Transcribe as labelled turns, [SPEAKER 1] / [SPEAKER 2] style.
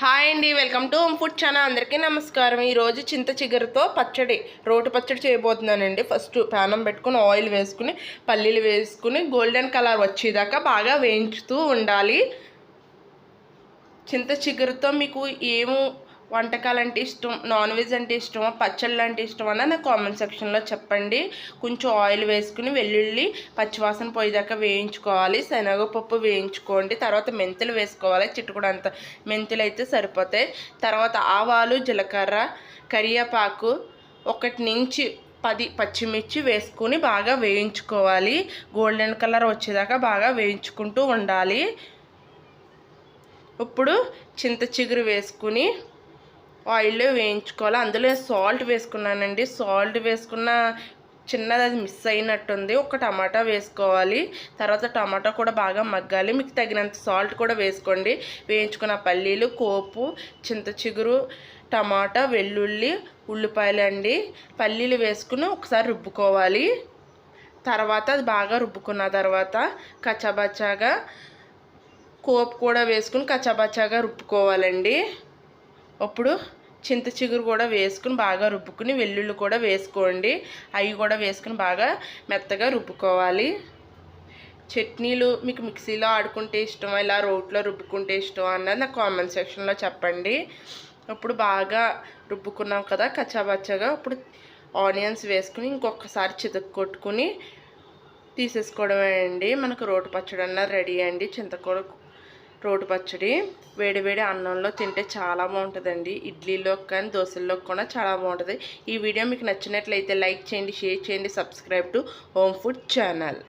[SPEAKER 1] Hi అండి welcome to food channel. అందరికీ నమస్కారం. ఈరోజు చింత చిగురుతో పచ్చడి రోటి పచ్చడి చేయబోతున్నానండి. ఫస్ట్ ప్యానం పెట్టుకుని ఆయిల్ వేసుకుని పల్లీలు వేసుకుని గోల్డెన్ కలర్ వచ్చేదాకా బాగా వేయించుతూ ఉండాలి. చింత చిగురుతో మీకు ఏమో వంటకాలు అంటే ఇష్టం నాన్ వెజ్ అంటే ఇష్టమా పచ్చళ్ళు అంటే ఇష్టమా నా కామెంట్ సెక్షన్లో చెప్పండి. కొంచెం ఆయిల్ వేసుకుని వెల్లుల్లి పచ్చివాసన పోయేదాకా వేయించుకోవాలి. శనగపప్పు వేయించుకోండి. తర్వాత మెంతులు వేసుకోవాలి. చిట్టుకుడు అంత మెంతులు అయితే సరిపోతాయి. తర్వాత ఆవాలు జీలకర్ర కరివేపాకు ఒకటి నుంచి పది పచ్చిమిర్చి వేసుకుని బాగా వేయించుకోవాలి. గోల్డెన్ కలర్ వచ్చేదాకా బాగా వేయించుకుంటూ ఉండాలి. ఇప్పుడు చింత చిగురు వేసుకుని ఆయిల్లో వేయించుకోవాలి. అందులో సాల్ట్ వేసుకున్నానండి. సాల్ట్ వేసుకున్న చిన్నది అది మిస్ అయినట్టుంది. ఒక టమాటా వేసుకోవాలి. తర్వాత టమాటా కూడా బాగా మగ్గాలి. మీకు తగినంత సాల్ట్ కూడా వేసుకోండి. వేయించుకున్న పల్లీలు కోపు చింత చిగురు టమాటా వెల్లుల్లి ఉల్లిపాయలు అండి. పల్లీలు వేసుకుని ఒకసారి రుబ్బుకోవాలి. తర్వాత అది బాగా రుబ్బుకున్న తర్వాత కచ్చబచ్చాగా కోపు కూడా వేసుకుని కచ్చబచ్చాగా రుబ్బుకోవాలండి. అప్పుడు చింత చిగురు కూడా వేసుకుని బాగా రుబ్బుకుని వెల్లుల్లి కూడా వేసుకోండి. అవి కూడా వేసుకుని బాగా మెత్తగా రుబ్బుకోవాలి. చట్నీలు మీకు మిక్సీలో ఆడుకుంటే ఇష్టం ఇలా రోట్లో రుబ్బుకుంటే ఇష్టం అన్నది నాకు కామెంట్ సెక్షన్లో చెప్పండి. ఇప్పుడు బాగా రుబ్బుకున్నాం కదా కచ్చాబచ్చగా ఇప్పుడు ఆనియన్స్ వేసుకుని ఇంకొకసారి చితకు కొట్టుకుని తీసేసుకోవడమే అండి. మనకు రోటి పచ్చడి రెడీ అండి. చింతకూర రోటి పచ్చడి వేడి వేడి అన్నంలో తింటే చాలా బాగుంటుందండి. ఇడ్లీలో కానీ దోశల్లో కూడా చాలా బాగుంటుంది. ఈ వీడియో మీకు నచ్చినట్లయితే లైక్ చేయండి షేర్ చేయండి subscribe to home food channel.